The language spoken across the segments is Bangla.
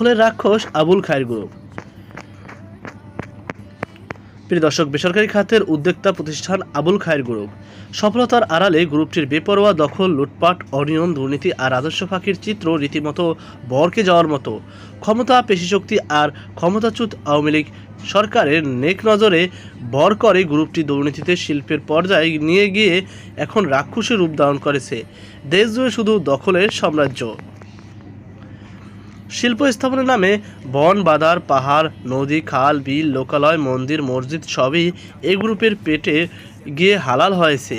দখলের রাক্ষস আবুল খায়ের গ্রুপ। প্রিয় দর্শক, বেসরকারি খাতের উদ্যোক্তা প্রতিষ্ঠান আবুল খায়ের গ্রুপ। সফলতার আড়ালে গ্রুপটির বেপরোয়া দখল, লুটপাট, অনিয়ম, দুর্নীতি আর রাজস্ব ফাঁকির চিত্র রীতিমতো বরকে যাওয়ার মতো। ক্ষমতা, পেশিশক্তি আর ক্ষমতাচ্যুত আওয়ামী লীগ সরকারের নেক নজরে বর করে গ্রুপটি দুর্নীতিতে শিল্পের পর্যায়ে নিয়ে গিয়ে এখন রাক্ষসের রূপ ধারণ করেছে। দেশ জুড়ে শুধু দখলের সাম্রাজ্য। শিল্প স্থাপনের নামে বন বাদার পাহাড়, নদী, খাল, বিল, লোকালয়, মন্দির, মসজিদ সবই এই গ্রুপের পেটে গিয়ে হালাল হয়েছে।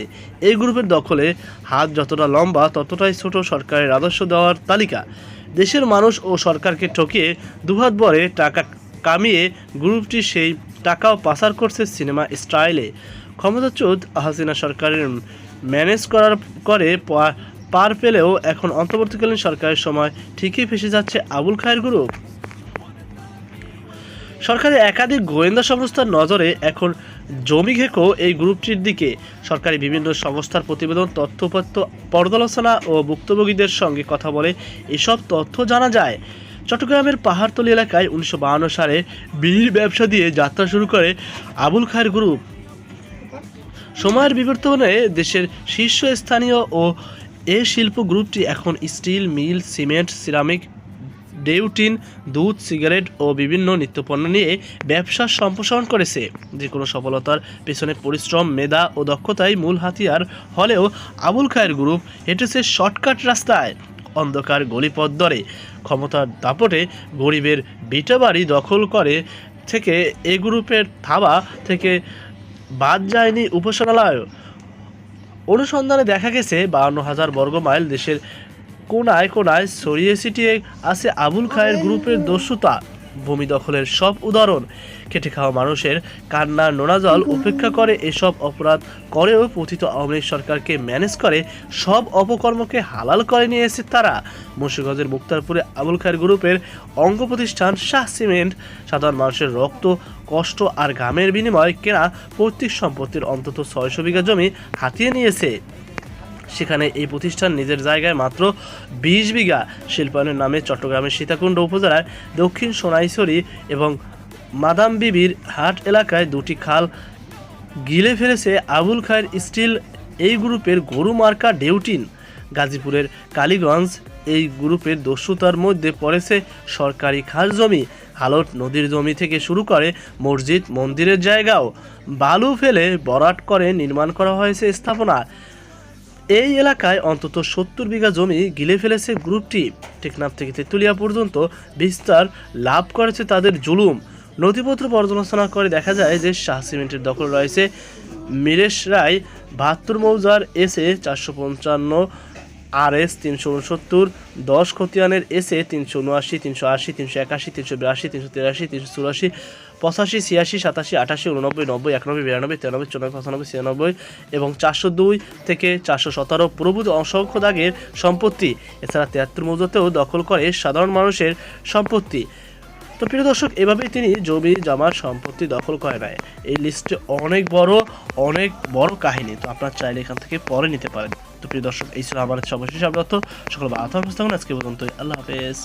এই গ্রুপের দখলে হাত যতটা লম্বা, ততটাই ছোট সরকারের রাজস্ব দেওয়ার তালিকা। দেশের মানুষ ও সরকারকে ঠকিয়ে দুহাত ভরে টাকা কামিয়ে গ্রুপটি সেই টাকাও পাচার করছে সিনেমা স্টাইলে। ক্ষমতাচ্যুত হাসিনা সরকারের ম্যানেজ করার, করে পার পেলেও এখন অন্তর্বর্তীকালীন সরকারের সময় ঠিকই ফেসে যাচ্ছে আবুল খায়ের গ্রুপ সরকারের একাধিক গোয়েন্দা সংস্থার নজরে এখন জমি ঘেঁকো এই গ্রুপটির দিকে। সরকারি বিভিন্ন সংস্থার প্রতিবেদন, তথ্যপত্র, পর্যালোচনা ও ভুক্তভোগীদের সঙ্গে কথা বলে এসব তথ্য জানা যায়। চট্টগ্রামের পাহাড়তলি এলাকায় উনিশশো সালে বিড়ির ব্যবসা দিয়ে যাত্রা শুরু করে আবুল খায়ের গ্রুপ সময়ের বিবর্তনে দেশের শীর্ষস্থানীয় ও এ শিল্প গ্রুপটি এখন স্টিল, মিল, সিমেন্ট, সিরামিক, ডেউটিন, দুধ, সিগারেট ও বিভিন্ন নিত্যপণ্য নিয়ে ব্যবসা সম্প্রসারণ করেছে। যে কোনো সফলতার পেছনে পরিশ্রম, মেধা ও দক্ষতাই মূল হাতিয়ার। হলেও আবুল খায়ের গ্রুপ হেঁটেছে শর্টকাট রাস্তায়, অন্ধকার গলিপথ ধরে। ক্ষমতার দাপটে গরিবের বিটাবাড়ি দখল করে থেকে এ গ্রুপের থাবা থেকে বাদ যায়নি উপাসনালয় অনুসন্ধানে দেখা গেছে বাউন্ন হাজার বর্গ মাইল দেশের কোনায় কোনায় ছড়িয়ে ছিটিয়ে আছে আবুল খায়ের গ্রুপের দস্যুতা। ভূমি দখলের সব উদাহরণ খেটে খাওয়া মানুষের কান্নার নোনা জল উপেক্ষা করে এসব অপরাধ করেও পতিত আওয়ামী সরকারকে ম্যানেজ করে সব অপকর্মকে হালাল করে নিয়ে এসেছে তারা। মুন্সিগঞ্জের মুক্তারপুরে আবুল খায়ের গ্রুপের অঙ্গ প্রতিষ্ঠান শাহ সিমেন্ট সাধারণ মানুষের রক্ত, কষ্ট আর ঘামের বিনিময়ে কেনা পৈতৃক সম্পত্তির অন্তত ছয়শো বিঘা জমি হাতিয়ে নিয়েছে। সেখানে এই প্রতিষ্ঠান নিজের জায়গায় মাত্র বিশ বিঘা শিল্পায়নের নামে চট্টগ্রামের সীতাকুণ্ড উপজেলার দক্ষিণ সোনাইছড়ি এবং মাদাম বিবির হাট এলাকায় দুটি খাল গিলে ফেলেছে আবুল খায়ের স্টিল এই গ্রুপের গরু মার্কা ডেউটিন। গাজীপুরের কালীগঞ্জ এই গ্রুপের দস্যুতার মধ্যে পড়েছে সরকারি খাস জমি। হালট নদীর জমি থেকে শুরু করে মসজিদ, মন্দিরের জায়গাও বালু ফেলে বরাট করে নির্মাণ করা হয়েছে স্থাপনা। এই এলাকায় অন্তত সত্তর বিঘা জমি গিলে ফেলেছে গ্রুপটি টেকনাফ থেকে তেঁতুলিয়া পর্যন্ত বিস্তার লাভ করেছে তাদের জুলুম। নথিপত্র পর্যালোচনা করে দেখা যায় যে শাহ সিমেন্টের দখল রয়েছে। মিরেশ রায়, বাহাত্তর মৌজার এসে চারশো পঞ্চান্ন আর এস তিনশো উনসত্তর, দশ খতিয়ানের এ তিনশো উনআশি, তিনশো আশি, তিনশো একাশি, তিনশো বিরাশি, তিনশো তিরাশি, তিনশো চুরাশি, পঁচাশি, ছিয়াশি, সাতাশি আঠাশি উননব্বই নব্বই, একানব্বই, বিরানব্বই, তিরানব্বই, চুরানব্বই, পঁচানব্বই, ছিয়ানব্বই এবং চারশো দুই থেকে চারশো সতেরো প্রভৃতি অসংখ্য দাগের সম্পত্তি। এছাড়া তিয়াত্তর মৌজাতেও দখল করে সাধারণ মানুষের সম্পত্তি। তো প্রিয় দর্শক, এভাবেই তিনি জমি জামার সম্পত্তি দখল করে নেয়। এই লিস্টে অনেক বড় অনেক বড় কাহিনী, তো আপনার চাইলে এখান থেকে পরে নিতে পারেন। তো প্রিয় দর্শক, এই ছিল আমার সর্বশেষ আপনার সকল আত্মহস্থান আজকে পর্যন্ত আল্লাহ হাফেজ।